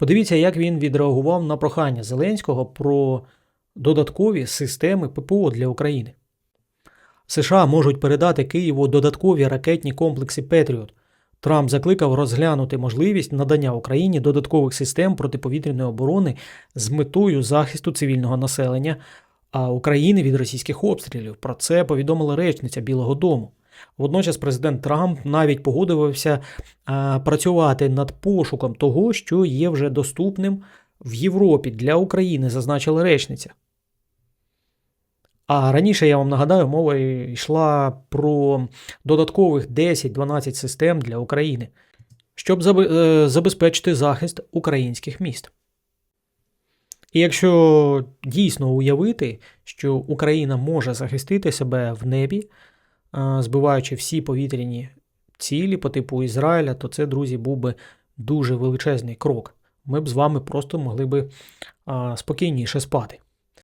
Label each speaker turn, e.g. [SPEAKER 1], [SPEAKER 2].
[SPEAKER 1] Подивіться, як він відреагував на прохання Зеленського про додаткові системи ППО для України. США можуть передати Києву додаткові ракетні комплекси Петріот. Трамп закликав розглянути можливість надання Україні додаткових систем протиповітряної оборони з метою захисту цивільного населення а України від російських обстрілів. Про це повідомила речниця Білого Дому. Водночас президент Трамп навіть погодився а, працювати над пошуком того, що є вже доступним в Європі для України, зазначила речниця. А раніше я вам нагадаю, мова йшла про додаткових 10-12 систем для України, щоб е, забезпечити захист українських міст. І якщо дійсно уявити, що Україна може захистити себе в небі, е, збиваючи всі повітряні цілі по типу Ізраїля, то це, друзі, був би дуже величезний крок. Ми б з вами просто могли би спокійніше спати.